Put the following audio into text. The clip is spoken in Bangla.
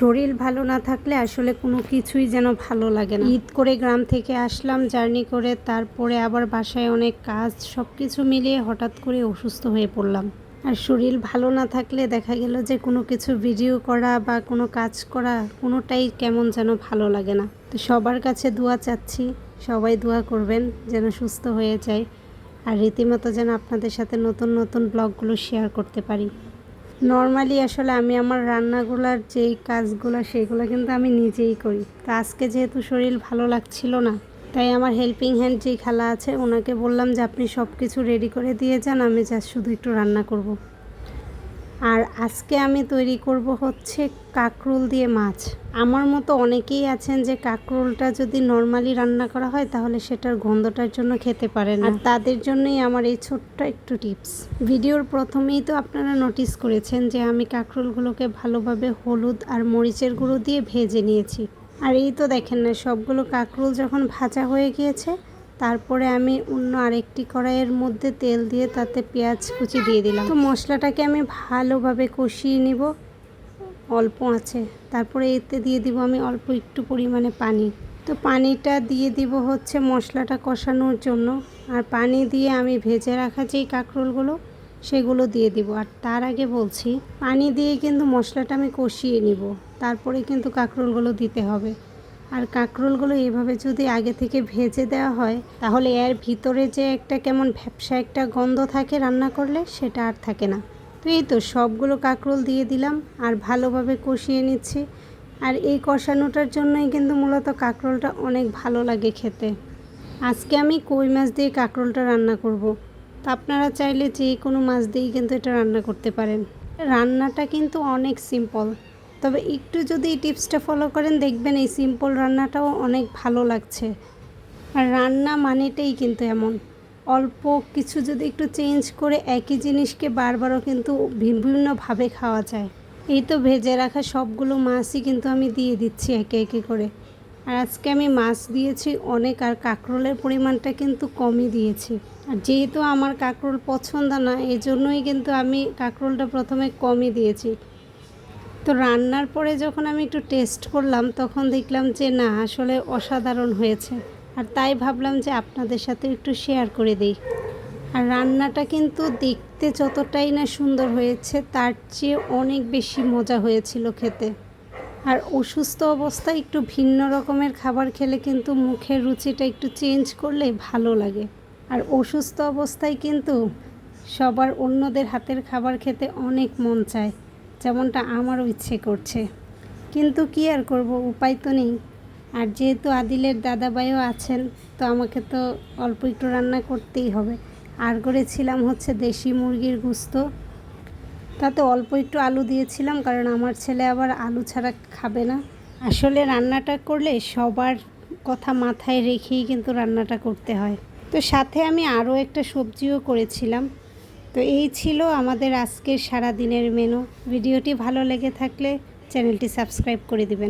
শরীর ভালো না থাকলে আসলে কোনো কিছুই যেন ভালো লাগে না। ঈদ করে গ্রাম থেকে আসলাম, জার্নি করে তারপরে আবার বাসায় অনেক কাজ সব কিছু মিলিয়ে হঠাৎ করে অসুস্থ হয়ে পড়লাম। আর শরীর ভালো না থাকলে দেখা গেল যে কোনো কিছু ভিডিও করা বা কোনো কাজ করা কোনোটাই কেমন যেন ভালো লাগে না। তো সবার কাছে দোয়া চাচ্ছি, সবাই দোয়া করবেন যেন সুস্থ হয়ে যায়। আর রীতিমতো যেন আপনাদের সাথে নতুন নতুন ব্লগগুলো শেয়ার করতে পারি। নর্মালি আসলে আমি আমার রান্নাগুলার যেই কাজগুলো সেইগুলো কিন্তু আমি নিজেই করি তো আজকে যেহেতু শরীর ভালো লাগছিল না, তাই আমার হেল্পিং হ্যান্ড যেই খালা আছে, ওনাকে বললাম যে, আপনি সব কিছু রেডি করে দিয়ে যান, আমি যা শুধু একটু রান্না করব। আর আজকে আমি তৈরি করব হচ্ছে কাকরুল দিয়ে মাছ। আমার মতো অনেকেই আছেন যে কাকরুলটা যদি নর্মালি রান্না করা হয় তাহলে সেটার গন্ধটার জন্য খেতে পারেন আর তাদের জন্যই আমার এই ছোট্ট একটু টিপস। ভিডিওর প্রথমেই তো আপনারা নোটিস করেছেন যে আমি কাকরুলগুলোকে ভালোভাবে হলুদ আর মরিচের গুঁড়ো দিয়ে ভেজে নিয়েছি। আর এই তো দেখেন না, সবগুলো কাকরুল যখন ভাজা হয়ে গিয়েছে তারপরে আমি অন্য আরেকটি কড়াইয়ের মধ্যে তেল দিয়ে তাতে পেঁয়াজ কুচি দিয়ে দিলাম। তো মশলাটাকে আমি ভালোভাবে কষিয়ে নিব। অল্প আছে। তারপরে এতে দিয়ে দিব আমি অল্প একটু পরিমাণে পানি। তো পানিটা দিয়ে দিব হচ্ছে মশলাটা কষানোর জন্য। আর পানি দিয়ে আমি ভেজে রাখা যেই কাঁকরোলগুলো, সেগুলো দিয়ে দিব। আর তার আগে বলছি, পানি দিয়ে কিন্তু মশলাটা আমি কষিয়ে নিব। তারপরে কিন্তু কাঁকরোলগুলো দিতে হবে। আর কাঁকরোলগুলো এভাবে যদি আগে থেকে ভেজে দেওয়া হয়, তাহলে এর ভিতরে যে একটা কেমন ভ্যাপসা একটা গন্ধ থাকে রান্না করলে, সেটা আর থাকে না। তো এই তো সবগুলো কাঁকরোল দিয়ে দিলাম আর ভালোভাবে কষিয়ে নিচ্ছি। আর এই কষানোটার জন্যই কিন্তু মূলত কাঁকরোলটা অনেক ভালো লাগে খেতে। আজকে আমি কই মাছ দিয়ে কাঁকরোলটা রান্না করব। তা আপনারা চাইলে যে কোনো মাছ দিয়েই কিন্তু এটা রান্না করতে পারেন। রান্নাটা কিন্তু অনেক সিম্পল। তবে একটু যদি এই টিপসটা ফলো করেন, দেখবেন এই সিম্পল রান্নাটাও অনেক ভালো লাগছে। আর রান্না মানেটাই কিন্তু এমন। অল্প কিছু যদি একটু চেঞ্জ করে একই জিনিসকে বারবারও কিন্তু বিভিন্নভাবে খাওয়া যায়। এই তো ভেজে রাখা সবগুলো মাছই কিন্তু আমি দিয়ে দিচ্ছি একে একে করে। আর আজকে আমি মাছ দিয়েছি, অনেক আর কাঁকরোলের পরিমাণটা কিন্তু কমই দিয়েছি। আর যেহেতু আমার কাঁকরোল পছন্দ না এই জন্যই কিন্তু আমি কাঁকরোলটা প্রথমে কমই দিয়েছি। তো রান্নার পরে যখন আমি একটু টেস্ট করলাম, তখন দেখলাম যে না, আসলে অসাধারণ হয়েছে। আর তাই ভাবলাম যে আপনাদের সাথে একটু শেয়ার করে দিই। আর রান্নাটা কিন্তু দেখতে যতটাই না সুন্দর হয়েছে, তার চেয়ে অনেক বেশি মজা হয়েছিল খেতে। আর অসুস্থ অবস্থায় একটু ভিন্ন রকমের খাবার খেলে কিন্তু মুখের রুচিটা একটু চেঞ্জ করলে ভালো লাগে। আর অসুস্থ অবস্থায় কিন্তু সবার অন্যদের হাতের খাবার খেতে অনেক মন চায়। যেমনটা আমারও ইচ্ছে করছে। কিন্তু কি আর করব, উপায় তো নেই। আর যেহেতু আদিলের দাদাভাইও আছেন, তো আমাকে তো অল্প একটু রান্না করতেই হবে। আর করেছিলাম হচ্ছে দেশি মুরগির গুস্ত। তাতে অল্প একটু আলু দিয়েছিলাম, কারণ আমার ছেলে আবার আলু ছাড়া খাবে না। আসলে রান্নাটা করলে সবার কথা মাথায় রেখেই কিন্তু রান্নাটা করতে হয়। তো সাথে আমি আরও একটা সবজিও করেছিলাম। তো এই ছিল আমাদের আজকের সারা দিনের মেনু ভিডিওটি ভালো লেগে থাকলে চ্যানেলটি সাবস্ক্রাইব করে দিবেন।